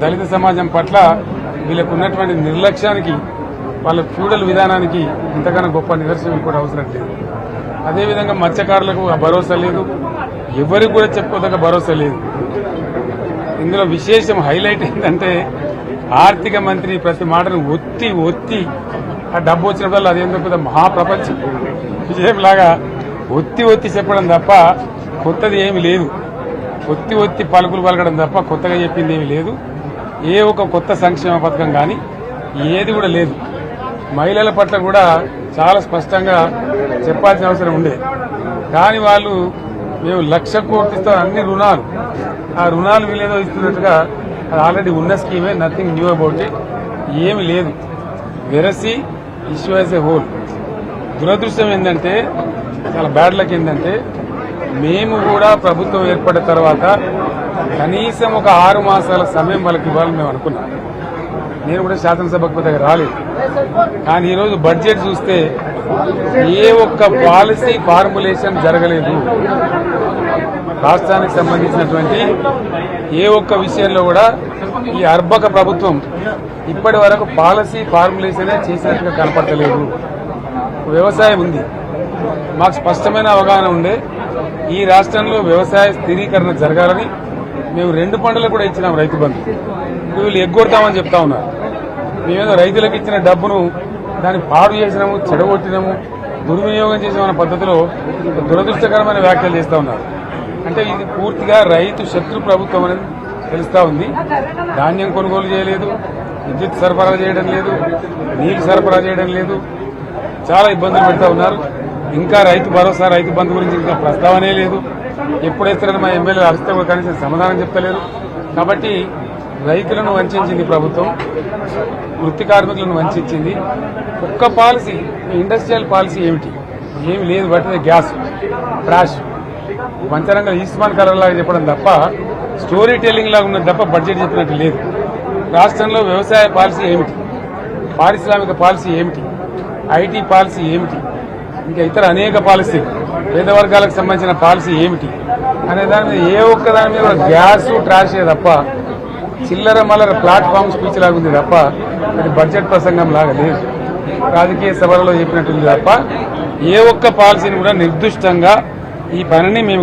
దళిత సమాజం పట్ల వీళ్ళకు ఉన్నటువంటి నిర్లక్ష్యానికి వాళ్ళ ఫ్యూడల్ విధానానికి ఇంతకన్నా గొప్ప నిదర్శనం కూడా అవసరం లేదు. అదేవిధంగా మత్స్యకారులకు ఆ భరోసా లేదు. ఎవరికి కూడా చెప్పుకోదగ్గ భరోసా లేదు. ఇందులో విశేషం హైలైట్ ఏంటంటే ఆర్థిక మంత్రి ప్రతి మాటను ఒత్తి ఒత్తి ఆ డబ్బు వచ్చినప్పుడు అదేందో పెద్ద మహాప్రపంచం. విజయంలాగా ఒత్తి ఒత్తి చెప్పడం తప్ప కొత్తది ఏమి లేదు. ఒత్తి ఒత్తి పలుకులు పలకడం తప్ప కొత్తగా చెప్పింది ఏమి లేదు. ఏ ఒక కొత్త సంక్షేమ పథకం కానీ ఏది కూడా లేదు. మహిళల పట్ల కూడా చాలా స్పష్టంగా చెప్పాల్సిన అవసరం ఉండే. కానీ వాళ్ళు మేము లక్ష కోట్లతో అన్ని రుణాలు. ఆ రుణాలు వీళ్ళేదో ఇస్తున్నట్టుగా అది ఆల్రెడీ ఉన్న స్కీమే నథింగ్ న్యూ అబౌట్ ఇట్ ఏమి లేదు. వెరసి ఇష్యూ యాజ్ ఏ హోల్. దురదృష్టం ఏంటంటే చాలా బ్యాడ్ లక్ ఏంటంటే మేము కూడా ప్రభుత్వం ఏర్పడిన తర్వాత కనీసం ఒక ఆరు మాసాల సమయం వాళ్ళకి ఇవ్వాలని మేము అనుకున్నాం. నేను కూడా శాసనసభకు దగ్గర రాలేదు. కానీ ఈరోజు బడ్జెట్ చూస్తే ఏ ఒక్క పాలసీ ఫార్ములేషన్ జరగలేదు. రాష్ట్రానికి సంబంధించినటువంటి ఏ ఒక్క విషయంలో కూడా ఈ అర్భక ప్రభుత్వం ఇప్పటి వరకు పాలసీ ఫార్ములేషనే చేసినట్టుగా కనపడతలేదు. వ్యవసాయం ఉంది. మాకు స్పష్టమైన అవగాహన ఉండే. ఈ రాష్ట్రంలో వ్యవసాయ స్థిరీకరణ జరగాలని మేము రెండు పంటలు కూడా ఇచ్చినాం రైతు బంధు. వీళ్ళు ఎగ్గొడతామని చెప్తా ఉన్నారు. మేమేదో రైతులకు ఇచ్చిన డబ్బును దాన్ని పాడు చేసినాము చెడగొట్టినాము దుర్వినియోగం చేసామన్న పద్ధతిలో దురదృష్టకరమైన వ్యాఖ్యలు చేస్తూ ఉన్నారు. అంటే ఇది పూర్తిగా రైతు శత్రు ప్రభుత్వం అనేది తెలుస్తూ ఉంది. ధాన్యం కొనుగోలు చేయలేదు విద్యుత్ సరఫరా చేయడం లేదు నీరు సరఫరా చేయడం లేదు. చాలా ఇబ్బందులు పెడతా ఉన్నారు. ఇంకా రైతు భరోసా రైతు బంధు గురించి ఇంకా ప్రస్తావనే లేదు. ఎప్పుడేస్తారని మా ఎమ్మెల్యే అరిస్తే కూడా కనీసం సమాధానం చెప్తలేరు. కాబట్టి రైతులను వంచింది ప్రభుత్వం వృత్తి కార్మికులను వంచింది ఒక్క పాలసీ ఇండస్ట్రియల్ పాలసీ ఏమిటి? ఏమి లేదు పట్టింది గ్యాస్ ట్రాష్ పంచరంగ ఈస్మాన్ కలర్ లాగా చెప్పడం తప్ప స్టోరీ టెల్లింగ్ లాగా ఉన్నది తప్ప బడ్జెట్ చెప్పినట్టు లేదు. రాష్ట్రంలో వ్యవసాయ పాలసీ ఏమిటి? పారిశ్రామిక పాలసీ ఏమిటి? ఐటీ పాలసీ ఏమిటి? ఇంకా ఇతర అనేక పాలసీలు. పేద వర్గాలకు సంబంధించిన పాలసీ ఏమిటి? అనే దాని మీద ఏ ఒక్క దాని మీద కూడా గ్యాస్ ట్రాషే తప్ప చిల్లర మల్లర ప్లాట్ఫామ్ స్పీచ్ లాగా ఉంది తప్ప అది బడ్జెట్ ప్రసంగం లాగా లేదు. రాజకీయ సభలలో చెప్పినట్టుంది తప్ప ఏ ఒక్క పాలసీని కూడా నిర్దిష్టంగా ఈ పనిని మేము